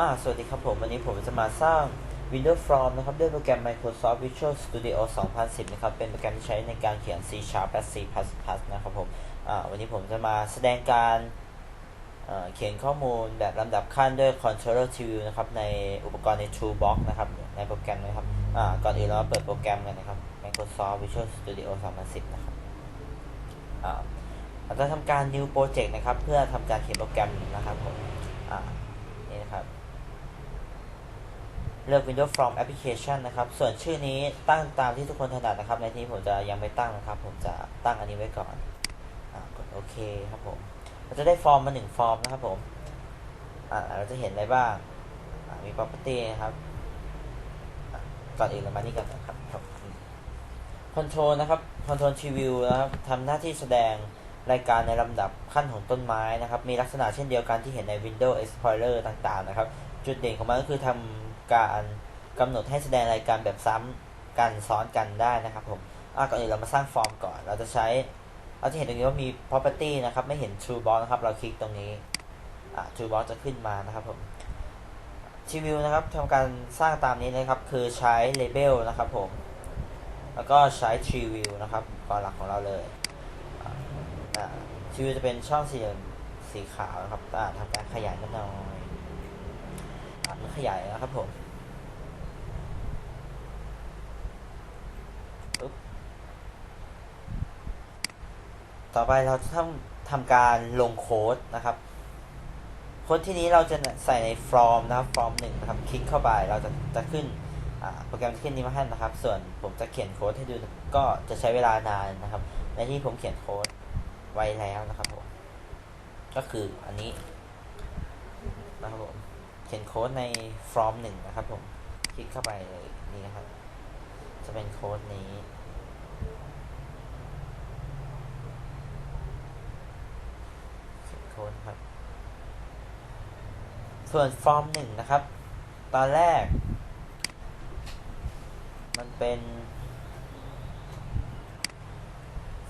อ่าสวัสดีครับผม วันนี้ผมจะมาสร้าง Windows Form นะครับ ด้วยโปรแกรม Microsoft Visual Studio 2010 นะครับ เป็นโปรแกรมที่ใช้ในการเขียน C Sharp และ C++ นะครับผมอ่าวันนี้ผมจะมาแสดงการเเขียนข้อมูลแบบลำดับขั้นด้วย Controller to View นะครับ ในอุปกรณ์ใน Toolbox นะครับ ในโปรแกรมนะครับอ่าก่อนอื่นเรามาเปิดโปรแกรมกันนะครับ Microsoft Visual Studio 2010 นะครับอ่าเราจะทำการ new project นะครับ เพื่อทำการเขียนโปรแกรมนะครับผมอ่า นี่นะครับ เลือก Windows From Application นะครับ ส่วนชื่อนี้ตั้งตามที่ทุกคนถนัดนะครับ ในที่นี้ผมจะยังไม่ตั้งนะครับ ผมจะตั้งอันนี้ไว้ก่อนอกดโอเคครับผมเราจะได้ฟอร์มมาหนึ่งฟอร์มนะครับผมเราจะเห็นอะไรบ้างมี property นะครับ ก่อนอื่นเรามานี่กันนะครับ Control นะครับ Control Tree View นะครับทำหน้าที่แสดงรายการในลำดับขั้นของต้นไม้นะครับ มีลักษณะเช่นเดียวกันที่เห็นใน Windows Explorer ต่างๆ นะครับ จุดเด่นของมันก็คือทำ การกำหนดให้แสดงรายการแบบซ้ำกันซ้อนกันได้นะครับผมอะก่อนอื่นเรามาสร้างฟอร์มก่อน เราจะใช้ เราจะเห็นตรงนี้ว่ามี property นะครับ ไม่เห็น true box นะครับ เราคลิกตรงนี้อะ true box จะขึ้นมานะครับผม Tree View นะครับทำการสร้างตามนี้นะครับ คือใช้ label นะครับผม แล้วก็ใช้ Tree View นะครับก่อนหลักของเราเลยอ่า Tree View จะเป็นช่องสี่เหลี่ยมสีขาวนะครับทำการขยายนิดหน่อย มันขยายนะครับผมต่อไปเราจะทำทำการลงโค้ดนะครับ โค้ดที่นี้เราจะใส่ใน form นะครับ form หนึ่งนะครับ คลิกเข้าไปเราจะจะขึ้นโปรแกรมจะขึ้นนี้มาให้นะครับ ส่วนผมจะเขียนโค้ดให้ดูก็จะใช้เวลานานนะครับ ในที่ผมเขียนโค้ดไว้แล้วนะครับผม ก็คืออันนี้นะครับผม เขียนโค้ดใน from หนึ่งนะครับผม คลิกเข้าไปเลยนี่นะครับ จะเป็นโค้ดนี้เขียนโค้ดครับ ส่วน form หนึ่งนะครับ ตอนแรก มันเป็น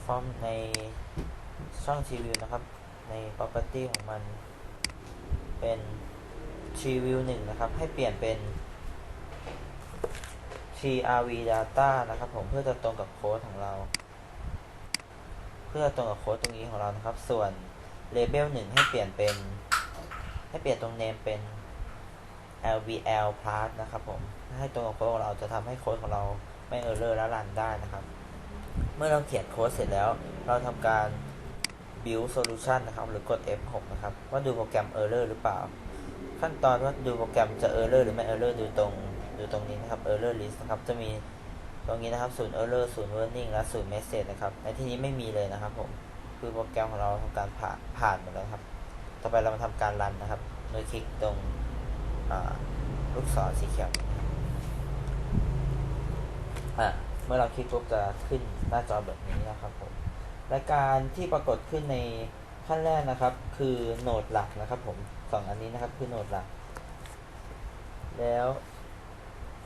ฟอร์มในช่องทีวิวนะครับ ใน property ของมันเป็น tree view หนึ่งนะครับ ให้เปลี่ยนเป็น trv data นะครับผมเพื่อจะตรงกับโค้ดของเรา เพื่อตรงกับโค้ดตรงนี้ของเรานะครับ ส่วน label หนึ่งให้เปลี่ยนเป็น ให้เปลี่ยนตรง name เป็น lvl plus นะครับผม ให้ตรงกับโค้ดของเราจะทำให้โค้ดของเราไม่เออร์เลอร์และรันได้นะครับ เมื่อเราเขียนโค้ดเสร็จแล้ว เราทำการ build solution นะครับ หรือกด F6 นะครับ ว่าดูโปรแกรม error หรือเปล่า ขั้นตอนว่าดูโปรแกรมจะ error หรือไม่ error ดูตรงดูตรงนี้นะครับ error list นะครับ จะมีตรงนี้นะครับศูนย์ error ศูนย์ warning และศูนย์ message นะครับ ในที่นี้ไม่มีเลยนะครับผม คือโปรแกรมของเราทำการผ่านผ่านหมดแล้วครับ ต่อไปเรามาทำการรันนะครับ โดยคลิกตรงลูกศรสีเขียวเมื่อเราคลิกปุ๊บจะขึ้นหน้าจอแบบนี้นะครับผม รายการที่ปรากฏขึ้นในขั้นแรกนะครับ คือโหนดหลักนะครับผม สองอันนี้นะครับคือโหนดหลัก แล้ว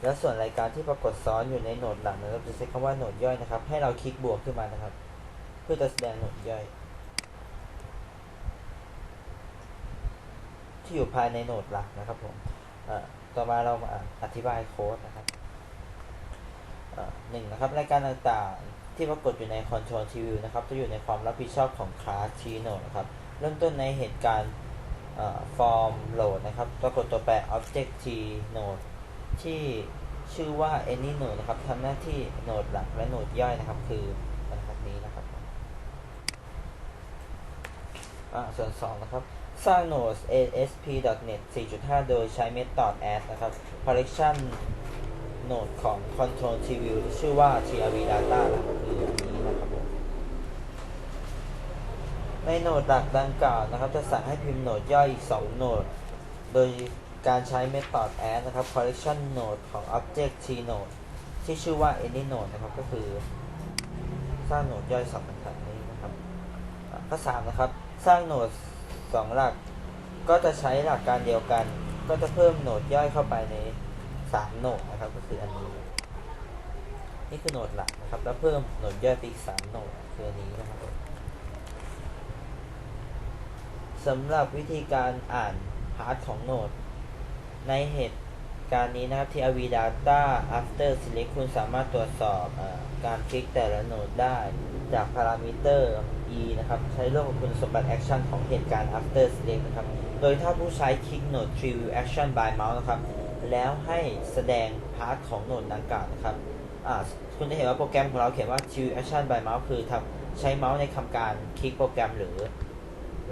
แล้วส่วนรายการที่ปรากฏซ้อนอยู่ในโหนดหลักนะครับจะใช้คำว่าโหนดย่อยนะครับ ให้เราคลิกบวกขึ้นมานะครับ เพื่อจะแสดงโหนดย่อย ที่อยู่ภายในโหนดหลักนะครับผมต่อมาเรามาอธิบายโค้ดนะครับหนึ่งนะครับรายการต่างๆที่ปรากฏอยู่ใน Control t View นะครับจะอยู่ในความรับผิดชอบของ Class T Node นะครับ เริ่มต้นในเหตุการณ์ เอ่อ Form Load นะครับปรากฏตัวแปร Object T Node ที่ชื่อว่า Any Node นะครับทำหน้าที่โหนดหลักและโหนดย่อยนะครับ คือบรรทัดนี้นะครับส่วนสองนะครับ สร้าง nodes ASP.NET 4.5 โดยใช้ method add นะครับ collection node ของ control t view ชื่อว่า trv data นะครับคืออันนี้นะครับผม ในโหนดหลักดังกล่าวนะครับ จะสั่งให้พิมพ์โหนดย่อยอีก 2 โหนด โดยการใช้ method add นะครับ collection node ของ object t node ที่ชื่อว่า any node นะครับก็คือสร้างโหนดย่อย2บรรทัดนี้นะครับอ่าข้อ3นะครับ สร้างโหนด 2 หลัก ก็จะใช้หลักการเดียวกัน ก็จะเพิ่มโหนดย่อยเข้าไปใน 3 โหนดนะครับ ก็คืออันนี้ นี่คือโหนดหลักนะครับ แล้วเพิ่มโหนดย่อยไปอีก3โหนดคืออันนี้นะครับผม สำหรับวิธีการอ่านพาร์ทของโหนด ในเหตุการณ์นี้นะครับที่ AV Data After Select คุณสามารถตรวจสอบอการคลิกแต่ละโหนดได้จากพารามิเตอร์ e นะครับ ใช้ร่วมกับคุณสมบัติ action ของเหตุการณ์ after select นะครับ โดยถ้าผู้ใช้คลิกโหนด tree view action by mouse นะครับ แล้วให้แสดงพาร์ทของโหนดดังกล่าวนะครับคุณจะเห็นว่าโปรแกรมของเราเขียนว่า tree view action by mouse คือทำใช้เมาส์ในทำการคลิกโปรแกรมหรือ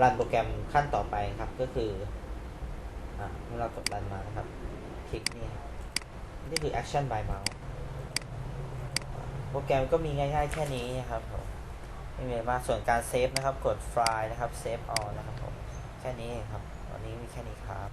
รันโปรแกรมขั้นต่อไปครับ ก็คือเมื่อเรากดรันมานะครับ คลิกนี่นี่คือ action by mouse โปรแกรมก็มีง่ายๆแค่นี้นะครับผมไม่มีอะไรมากส่วนการเซฟนะครับ กดไฟล์นะครับเซฟออนะครับผมแค่นี้เองครับ วันนี้มีแค่นี้ครับ